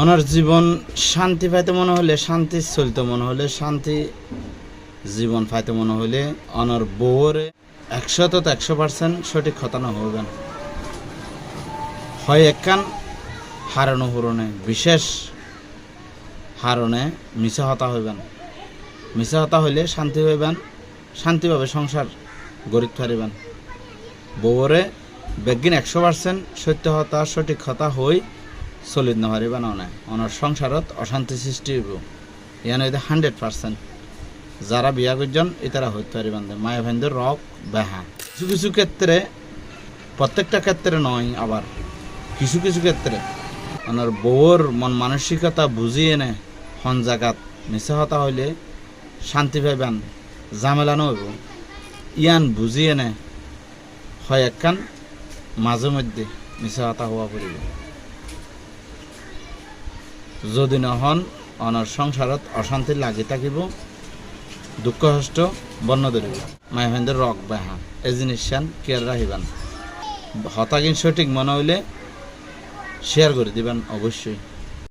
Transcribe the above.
ওনার জীবন শান্তি পাইতে মনে হলে শান্তি চলতে মনে হলে শান্তি জীবন পাইতে মনে হলে ওনার বউর একশো তো একশো পার্সেন্ট সঠিক খতানো হবেন হয় একখান হারানো হুরনে, বিশেষ হারণে মিশা হতা হইবেন মিশা হতা হইলে শান্তি হইবেন শান্তিভাবে সংসার গরিব পারিবেন বউরে বেগিন একশো পার্সেন্ট সত্য হতা, সঠিক হতা হই চলিত নহারিবা নয় অনার সংসারত অশান্তি সৃষ্টি হইব। ইয়ান হইতে হান্ড্রেড পার্সেন্ট। যারা বিয়া করছেন এতারা হইতে পারিবেন মায়া ভাইদের রক, বেহা। কিছু কিছু ক্ষেত্রে, প্রত্যেকটা ক্ষেত্রে নয়, আবার। কিছু কিছু ক্ষেত্রে। ওনার বউর মন মানসিকতা বুঝিয়ে নে হন জাগাত মিশা হতা হইলে শান্তি পাইবেন, ঝামেলা নহইব ইয়ান বুঝিয়ে নে হয় একখান মাঝে মধ্যে মিশা হতা হওয়া পড়িব যদি নহন অনার সংসারত অশান্তি লাগি থাকিব দুঃখ কষ্ট বন্য ধরিব। মায়াভেন্দ্র রক বাহা এই জিনিসান কেয়ার রাখিবেন হতাকিন সঠিক মনে হইলে শেয়ার করে দিবেন অবশ্যই।